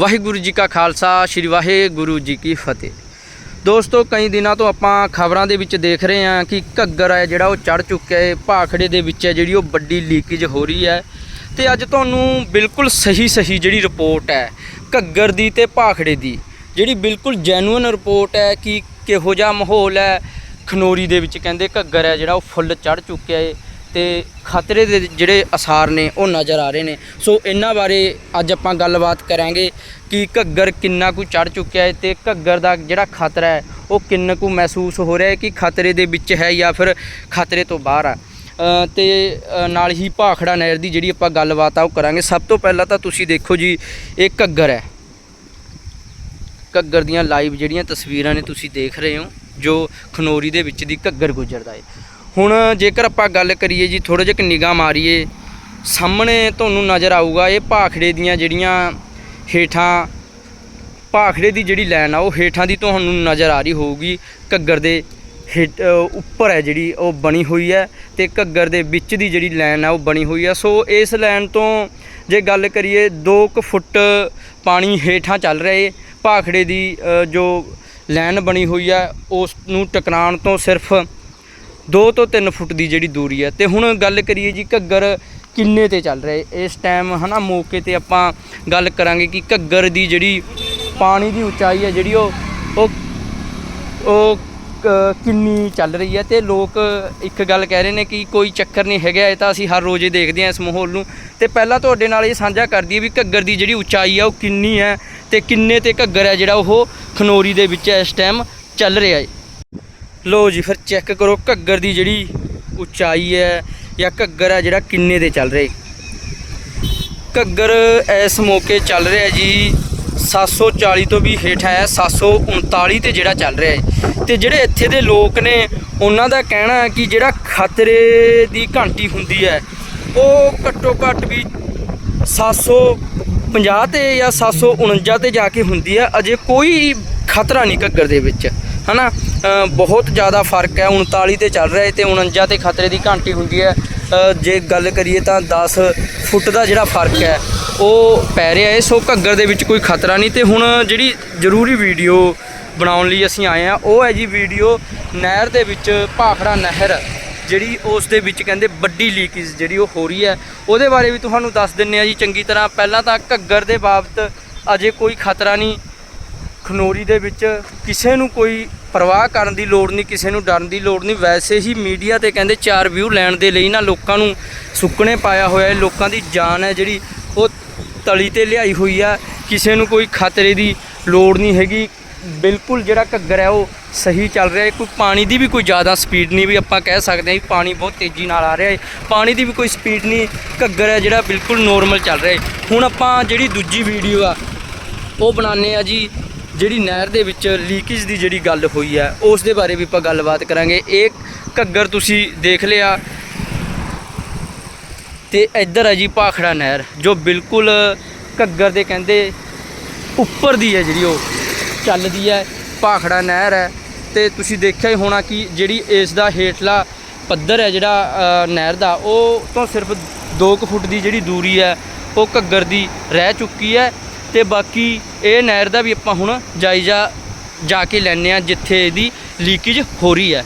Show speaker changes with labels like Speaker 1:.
Speaker 1: ਵਾਹਿਗੁਰੂ ਜੀ ਕਾ ਖਾਲਸਾ, ਸ੍ਰੀ ਵਾਹਿਗੁਰੂ ਜੀ ਕੀ ਫਤਿਹ। ਦੋਸਤੋ, ਕਈ ਦਿਨਾਂ ਤੋਂ ਆਪਾਂ ਖਬਰਾਂ ਦੇ ਵਿੱਚ ਦੇਖ ਰਹੇ ਹਾਂ ਕਿ ਘੱਗਰ ਹੈ ਜਿਹੜਾ ਉਹ ਚੜ ਚੁੱਕਿਆ ਹੈ, ਭਾਖੜੇ ਦੇ ਵਿੱਚ ਹੈ ਜਿਹੜੀ ਉਹ ਵੱਡੀ ਲੀਕੇਜ ਹੋ ਰਹੀ ਹੈ। ਤੇ ਅੱਜ ਤੁਹਾਨੂੰ ਬਿਲਕੁਲ ਸਹੀ ਸਹੀ ਜਿਹੜੀ ਰਿਪੋਰਟ ਹੈ, ਘੱਗਰ ਦੀ ਤੇ ਭਾਖੜੇ ਦੀ, ਜਿਹੜੀ ਬਿਲਕੁਲ ਜੈਨੂਇਨ ਰਿਪੋਰਟ ਹੈ ਕਿ ਕਿਹੋ ਜਿਹਾ ਮਾਹੌਲ ਹੈ। ਖਨੋਰੀ ਦੇ ਵਿੱਚ ਕਹਿੰਦੇ ਘੱਗਰ ਹੈ ਜਿਹੜਾ ਉਹ ਫੁੱਲ ਚੜ ਚੁੱਕਿਆ ਹੈ। ਤੇ ਖਤਰੇ ਦੇ ਜਿਹੜੇ ਅਸਾਰ ਨੇ ਉਹ ਨਜ਼ਰ ਆ ਰਹੇ ਨੇ। ਸੋ ਇਹਨਾਂ ਬਾਰੇ ਅੱਜ ਆਪਾਂ ਗੱਲਬਾਤ ਕਰਾਂਗੇ ਕਿ ਘੱਗਰ ਕਿੰਨਾ ਕੁ ਚੜ ਚੁੱਕਿਆ ਹੈ ਤੇ ਘੱਗਰ ਦਾ ਜਿਹੜਾ ਖਤਰਾ ਹੈ ਉਹ ਕਿੰਨਾ ਕੁ ਮਹਿਸੂਸ ਹੋ ਰਿਹਾ ਹੈ ਕਿ ਖਤਰੇ ਦੇ ਵਿੱਚ ਹੈ ਜਾਂ ਫਿਰ ਖਤਰੇ ਤੋਂ ਬਾਹਰ ਆ। ਅ, ਤੇ ਨਾਲ ਹੀ ਭਾਖੜਾ ਨਹਿਰ ਦੀ ਜਿਹੜੀ ਆਪਾਂ ਗੱਲਬਾਤ ਆ ਉਹ ਕਰਾਂਗੇ। ਸਭ ਤੋਂ ਪਹਿਲਾਂ ਤਾਂ ਤੁਸੀਂ ਦੇਖੋ ਜੀ ਇਹ ਘੱਗਰ ਹੈ। ਘੱਗਰ ਦੀਆਂ ਲਾਈਵ ਜਿਹੜੀਆਂ ਤਸਵੀਰਾਂ ਨੇ ਤੁਸੀਂ ਦੇਖ ਰਹੇ ਹੋ ਜੋ ਖਨੋਰੀ ਦੇ ਵਿੱਚ ਦੀ ਘੱਗਰ ਗੁਜ਼ਰਦਾ ਹੈ। ਹੁਣ ਜੇਕਰ ਆਪਾਂ ਗੱਲ ਕਰੀਏ ਜੀ ਥੋੜਾ ਜਿਹਾ ਨਿਗਾਹ ਮਾਰੀਏ, ਸਾਹਮਣੇ ਤੁਹਾਨੂੰ ਨਜ਼ਰ ਆਊਗਾ ਇਹ ਭਾਖੜੇ ਦੀਆਂ ਜਿਹੜੀਆਂ ਹੇਠਾਂ, ਭਾਖੜੇ ਦੀ ਜਿਹੜੀ ਲਾਈਨ ਆ, ਉਹ ਹੇਠਾਂ ਦੀ ਤੁਹਾਨੂੰ ਨਜ਼ਰ ਆ ਰਹੀ ਹੋਊਗੀ। ਘੱਗਰ ਦੇ ਹੇਠ ਉੱਪਰ ਹੈ ਜਿਹੜੀ, ਉਹ ਬਣੀ ਹੋਈ ਹੈ ਤੇ ਘੱਗਰ ਦੇ ਵਿੱਚ ਦੀ ਜਿਹੜੀ ਲਾਈਨ ਆ, ਉਹ ਬਣੀ ਹੋਈ ਹੈ ਸੋ ਇਸ ਲਾਈਨ ਤੋਂ ਜੇ ਗੱਲ ਕਰੀਏ 2 ਕੁ ਫੁੱਟ ਪਾਣੀ ਹੇਠਾਂ ਚੱਲ ਰਿਹਾ ਹੈ ਭਾਖੜੇ ਦੀ ਜੋ ਲਾਈਨ ਬਣੀ ਹੋਈ ਹੈ ਉਸ ਨੂੰ ਟਕਰਾਉਣ ਤੋਂ ਸਿਰਫ 2 ਤੋਂ 3 ਫੁੱਟ ਦੀ ਜਿਹੜੀ ਦੂਰੀ ਹੈ। ਤੇ ਹੁਣ ਗੱਲ ਕਰੀਏ ਜੀ ਘੱਗਰ ਕਿੰਨੇ ਤੇ ਚੱਲ ਰਿਹਾ? ਇਸ ਟਾਈਮ ਹਨਾ ਮੌਕੇ ਤੇ ਆਪਾਂ ਗੱਲ ਕਰਾਂਗੇ ਕਿ ਘੱਗਰ ਦੀ ਜਿਹੜੀ ਪਾਣੀ ਦੀ ਉਚਾਈ ਹੈ ਜਿਹੜੀ ਉਹ ਉਹ ਕਿੰਨੀ ਚੱਲ ਰਹੀ ਹੈ। ਤੇ ਲੋਕ ਇੱਕ ਗੱਲ ਕਹਿ ਰਹੇ ਨੇ ਕਿ ਕੋਈ ਚੱਕਰ ਨਹੀਂ ਹੈਗਾ, ਇਹ ਤਾਂ ਅਸੀਂ ਹਰ ਰੋਜ਼ ਹੀ ਦੇਖਦੇ ਹਾਂ ਇਸ ਮਾਹੌਲ ਨੂੰ। ਤੇ ਪਹਿਲਾਂ ਤੁਹਾਡੇ ਨਾਲ ਇਹ ਸਾਂਝਾ ਕਰਦੀ ਹੈ ਵੀ ਘੱਗਰ ਦੀ ਜਿਹੜੀ ਉਚਾਈ ਹੈ ਉਹ ਕਿੰਨੀ ਹੈ ਤੇ ਕਿੰਨੇ ਤੇ ਘੱਗਰ ਹੈ ਜਿਹੜਾ ਉਹ ਖਨੋਰੀ ਦੇ ਵਿੱਚ ਇਸ ਟਾਈਮ ਚੱਲ ਰਿਹਾ ਹੈ। ਲੋ ਜੀ, ਫਿਰ ਚੈੱਕ ਕਰੋ ਘੱਗਰ ਦੀ ਜਿਹੜੀ ਉਚਾਈ ਹੈ ਜਾਂ ਘੱਗਰ ਹੈ ਜਿਹੜਾ ਕਿੰਨੇ ਤੇ ਚੱਲ ਰਿਹਾ। ਘੱਗਰ ਇਸ ਮੌਕੇ ਚੱਲ ਰਿਹਾ ਜੀ 740 ਤੋਂ ਵੀ ਹੇਠ ਹੈ 739 ਤੇ ਜਿਹੜਾ ਚੱਲ ਰਿਹਾ ਹੈ। ਤੇ ਜਿਹੜੇ ਇੱਥੇ ਦੇ ਲੋਕ ਨੇ, ਉਹਨਾਂ ਦਾ ਕਹਿਣਾ ਹੈ ਕਿ ਜਿਹੜਾ ਖਤਰੇ ਦੀ ਘੰਟੀ ਹੁੰਦੀ ਹੈ, ਉਹ ਘੱਟੋ ਘੱਟ ਵੀ 750 ਤੇ ਜਾਂ 749 ਤੇ ਜਾ ਕੇ ਹੁੰਦੀ ਹੈ। ਅਜੇ ਕੋਈ ਖਤਰਾ ਨਹੀਂ ਘੱਗਰ ਦੇ ਵਿੱਚ। ਹਨਾ? ਅ, ਬਹੁਤ ਜ਼ਿਆਦਾ ਫ਼ਰਕ ਹੈ। 39 ਤੇ ਚੱਲ ਰਿਹਾ ਹੈ ਤੇ 49 ਤੇ ਖਤਰੇ ਦੀ ਘੰਟੀ ਹੁੰਦੀ ਹੈ। ਜੇ ਗੱਲ ਕਰੀਏ ਤਾਂ 10 ਫੁੱਟ ਦਾ ਜਿਹੜਾ ਫ਼ਰਕ ਹੈ ਉਹ ਪੈ ਰਿਹਾ ਹੈ। ਸੋ ਘੱਗਰ ਦੇ ਵਿੱਚ ਕੋਈ ਖਤਰਾ ਨਹੀਂ। ਤੇ ਹੁਣ ਜਿਹੜੀ ਜ਼ਰੂਰੀ ਵੀਡੀਓ ਬਣਾਉਣ ਲਈ ਅਸੀਂ ਆਏ ਆ ਉਹ ਹੈ ਜੀ ਵੀਡੀਓ ਨਹਿਰ ਦੇ ਵਿੱਚ ਭਾਖੜਾ ਨਹਿਰ ਜਿਹੜੀ ਉਸ ਦੇ ਵਿੱਚ ਕਹਿੰਦੇ ਵੱਡੀ ਲੀਕੇਜ ਜਿਹੜੀ ਉਹ ਹੋ ਰਹੀ ਹੈ। ਉਹਦੇ ਬਾਰੇ ਵੀ ਤੁਹਾਨੂੰ ਦੱਸ ਦਿੰਨੇ ਆ ਜੀ। ਚੰਗੀ ਤਰ੍ਹਾਂ ਪਹਿਲਾਂ ਤਾਂ ਘੱਗਰ ਦੇ ਬਾਬਤ ਅਜੇ ਕੋਈ ਖਤਰਾ ਨਹੀਂ। ਖਨੋਰੀ ਦੇ ਵਿੱਚ ਕਿਸੇ ਨੂੰ ਕੋਈ ਪਰਵਾਹ ਕਰਨ ਦੀ ਲੋੜ ਨਹੀਂ, ਕਿਸੇ ਨੂੰ ਡਰਨ ਦੀ ਲੋੜ ਨਹੀਂ। ਵੈਸੇ ਹੀ ਮੀਡੀਆ ਤੇ ਕਹਿੰਦੇ ਚਾਰ ਵਿਊ ਲੈਣ ਦੇ ਲਈ ਨਾ ਲੋਕਾਂ ਨੂੰ ਸੁੱਕਣੇ ਪਾਇਆ ਹੋਇਆ ਹੈ, ਲੋਕਾਂ ਦੀ ਜਾਨ ਹੈ ਜਿਹੜੀ, ਉਹ ਤਲੀ ਤੇ ਲਿਆਈ ਹੋਈ ਆ। ਕਿਸੇ ਨੂੰ ਕੋਈ ਖਤਰੇ ਦੀ ਲੋੜ ਨਹੀਂ ਹੈਗੀ। ਬਿਲਕੁਲ ਜਿਹੜਾ ਘੱਗਰ ਹੈ, ਉਹ ਸਹੀ ਚੱਲ ਰਿਹਾ ਹੈ। ਕੋਈ ਪਾਣੀ ਦੀ ਵੀ ਕੋਈ ਜ਼ਿਆਦਾ ਸਪੀਡ ਨਹੀਂ, ਵੀ ਆਪਾਂ ਕਹਿ ਸਕਦੇ ਹਾਂ ਕਿ ਪਾਣੀ ਬਹੁਤ ਤੇਜ਼ੀ ਨਾਲ ਆ ਰਿਹਾ ਹੈ। ਪਾਣੀ ਦੀ ਵੀ ਕੋਈ ਸਪੀਡ ਨਹੀਂ, ਘੱਗਰ ਹੈ ਜਿਹੜਾ ਬਿਲਕੁਲ ਨੋਰਮਲ ਚੱਲ ਰਿਹਾ ਹੈ। ਹੁਣ ਆਪਾਂ ਜਿਹੜੀ ਦੂਜੀ ਵੀਡੀਓ ਆ, ਉਹ ਬਣਾਉਂਦੇ ਆ ਜੀ। ਜਿਹੜੀ ਨਹਿਰ ਦੇ ਵਿੱਚ ਲੀਕੇਜ ਦੀ ਜਿਹੜੀ ਗੱਲ ਹੋਈ ਹੈ, ਉਸ ਦੇ ਬਾਰੇ ਵੀ ਆਪਾਂ ਗੱਲਬਾਤ ਕਰਾਂਗੇ। ਇਹ ਘੱਗਰ ਤੁਸੀਂ ਦੇਖ ਲਿਆ। ਤੇ ਇੱਧਰ ਹੈ ਜੀ ਭਾਖੜਾ ਨਹਿਰ, ਜੋ ਬਿਲਕੁਲ ਘੱਗਰ ਦੇ ਕਹਿੰਦੇ ਉੱਪਰ ਦੀ ਹੈ ਜਿਹੜੀ ਉਹ, ਚੱਲਦੀ ਹੈ। ਭਾਖੜਾ ਨਹਿਰ ਹੈ। ਤੇ ਤੁਸੀਂ ਦੇਖਿਆ ਹੀ ਹੋਣਾ ਕਿ ਜਿਹੜੀ ਇਸ ਦਾ ਹੇਠਲਾ ਪੱਧਰ ਹੈ ਜਿਹੜਾ ਨਹਿਰ ਦਾ, ਉਹ ਤੋਂ ਸਿਰਫ 2 ਫੁੱਟ ਦੀ ਜਿਹੜੀ ਦੂਰੀ ਹੈ, ਉਹ ਘੱਗਰ ਦੀ ਰਹਿ ਚੁੱਕੀ ਹੈ। ਤੇ ਬਾਕੀ ਇਹ ਨਹਿਰ ਦਾ ਵੀ ਆਪਾਂ ਹੁਣ ਜਾਇਜ਼ਾ ਜਾ ਕੇ ਲੈਣੇ ਆ ਜਿੱਥੇ ਇਹਦੀ ਲੀਕੇਜ ਹੋ ਰਹੀ ਹੈ।